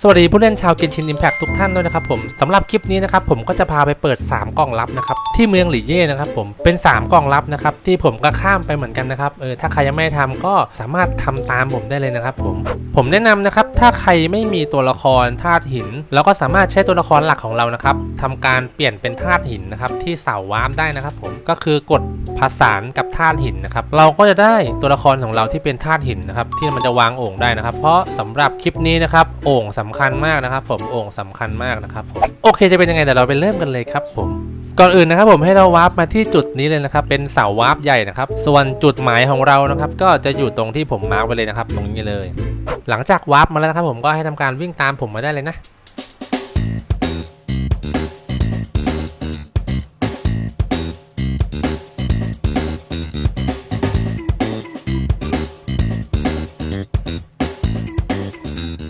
สวัสดีผู้เล่นชาวเกนชินอิมแพ t ทุกท่านด้วยนะครับผมสำหรับคลิปนี้นะครับผมก็จะพาไปเปิด 3 กล่องลับนะครับที่เมืองหลี่เย่นะครับผมเป็น 3 กล่องลับนะครับที่ผมก็ข้ามไปเหมือนกันนะครับเออถ้าใครยังไม่ทำก็สามารถทำตามผมได้เลยนะครับผมผมแนะนำนะครับถ้าใครไม่มีตัวละครธาตุหินเราก็สามารถใช้ตัวละครหลักของเรานะครับทำการเปลี่ยนเป็นธาตุหินนะครับที่เสาวาร์ปได้นะครับผมก็คือกดผสานกับธาตุหินนะครับเราก็จะได้ตัวละครของเราที่เป็นธาตุหินนะครับที่มันจะวางโอ่งได้นะครับ เพราะสำหรับคลิปนี้นะครับโอ่งสำคัญมากนะครับ ผมโอ่งสำคัญมากนะครับผมโอเคจะเป็นยังไงเดี๋ยวเราไปเริ่มกันเลยครับผมก่อนอื่นนะครับผมให้เราวาร์ปมาที่จุดนี้เลยนะครับ เป็นเสาวาร์ปใหญ่นะครับ ส่วนจุดหมายของเรานะครับ ก็จะอยู่ตรงที่ผมมาร์กไว้เลยนะครับ ตรงนี้เลย หลังจากวาร์ปมาแล้วนะครับผมก็ให้ทำการวิ่งตามผมมาได้เลยนะ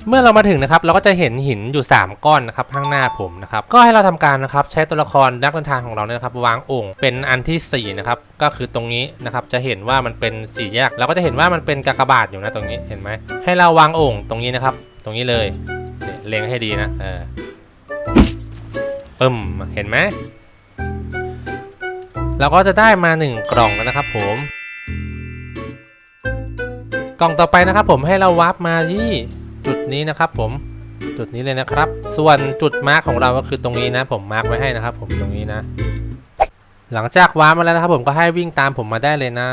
เมื่อเรามาถึงนะครับเราก็จะเห็นหินอยู่ 3 ก้อนนะครับข้างหน้าผมนะครับก็ให้เราทำการนะครับใช้ตัวละครนักเดินทางของเราเนี่ยนะครับวางโอ่งเป็นอันที่4นะครับก็คือตรงนี้นะครับจะเห็นว่ามันเป็นสี่แยก เราก็จะเห็นว่ามันเป็นกากบาทอยู่นะตรงนี้เห็นไหมให้เราวางโอ่งตรงนี้นะครับ ตรงนี้เลยเนี่ยเล็งให้ดีนะเออปึ้มเห็นไหมเราก็จะได้มา 1 กล่องแล้วนะครับผมกล่องต่อไปนะครับผมให้เราวาร์ปมาที่ จุดนี้นะครับผมจุดนี้เลยนะครับ ส่วนจุดมาร์กของเราก็คือตรงนี้นะ ผมมาร์กไว้ให้นะครับ ผมตรงนี้นะ หลังจากว้ามาแล้วนะครับ ผมก็ให้วิ่งตามผมมาได้เลยนะ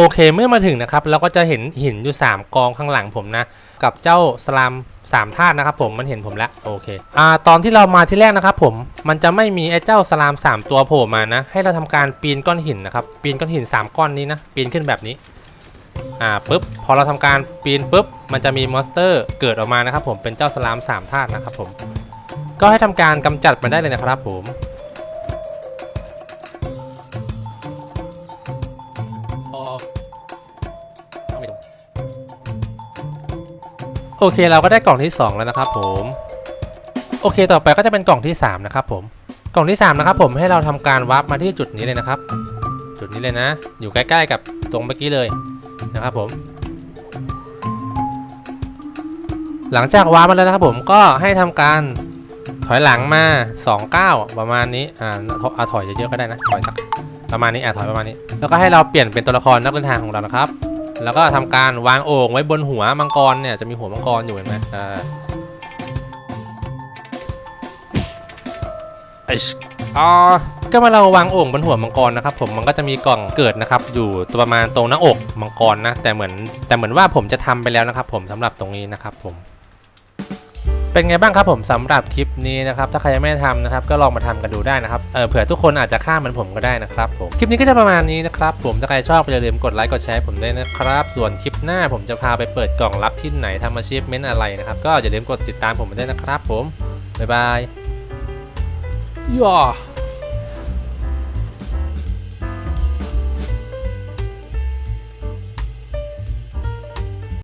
โอเคเมื่อมาถึงนะครับเราก็จะเห็นหินอยู่ 3 กองข้างหลังผมนะ กับเจ้าสลามสามธาตุนะครับผมมันเห็นผมแล้วโอเคอ่าตอนที่เรามาที่แรกนะครับผมมันจะไม่มีไอ้เจ้าสลาม 3 ตัวโผล่มานะ ให้เราทำการปีนก้อนหินนะครับปีนก้อนหิน 3 ก้อนนี้นะปีนขึ้นแบบนี้อ่าปุ๊บพอเราทำการปีนปุ๊บมันจะมีมอนสเตอร์เกิดออกมานะครับผมเป็นเจ้าสลามสามธาตุนะครับผมก็ให้ทำการกำจัดมันได้เลยนะครับผม โอเคเราก็ได้กล่องที่ 2 แล้วนะครับผมโอเคต่อไปก็จะเป็นกล่องที่ 3 นะครับผมกล่องที่ 3 นะครับผมให้เราทำการวาร์ปมาที่จุดนี้เลยนะครับ จุดนี้เลยนะ อยู่ใกล้ๆกับตรงเมื่อกี้เลยนะครับผม หลังจากวาร์ปมาแล้วนะครับผมก็ให้ทำการถอยหลังมา2ก้าประมาณนี้อ่าเอาถอยเยอะๆก็ได้นะถอยสักประมาณนี้อ่าถอยประมาณนี้ แล้วก็ให้เราเปลี่ยนเป็นตัวละครนักเดินทางของเรานะครับ แล้วก็ทำการวางโอ่งไว้บนหัวมังกรเนี่ยจะมีหัวมังกรอยู่เห็นไหมอ่าไอชอ๋อก็มาเราวางโอ่งบนหัวมังกรนะครับผมมันก็จะมีกล่องเกิดนะครับอยู่ตัวประมาณตรงหน้าอกมังกรนะแต่เหมือนแต่เหมือนว่าผมจะทำไปแล้วนะครับผมสำหรับตรงนี้นะครับผม เป็นไงบ้างครับผมสำหรับคลิปนี้นะครับถ้าใครยังไม่ได้ทำนะครับก็ลองมาทำกันดูได้นะครับเออเผื่อทุกคนอาจจะข้ามเหมือนผมก็ได้นะครับผมคลิปนี้ก็จะประมาณนี้นะครับผมถ้าใครชอบก็อย่าลืมกดไลค์กดแชร์ผมด้วยนะครับ ส่วนคลิปหน้าผมจะพาไปเปิดกล่องลับที่ไหนทำอาชีพเม้นอะไรนะครับก็อย่าลืมกดติดตามผมด้วยนะครับ ผมบ๊ายบายย่า